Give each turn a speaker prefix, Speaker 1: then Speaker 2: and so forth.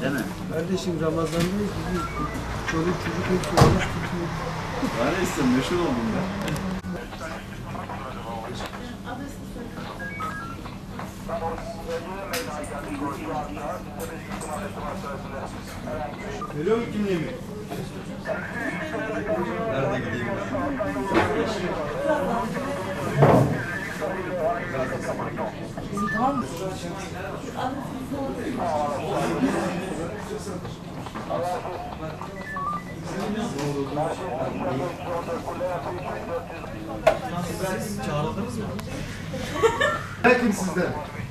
Speaker 1: Değil mi?
Speaker 2: Kardeşim Ramazan'dayız. Bizim çoluk çocuk hepsi oruç tutuyor.
Speaker 3: Ben neyse meşhur oldum ben. Veriyor mu kimliğimi? Nerede gideyim ben?
Speaker 4: Kim sizden?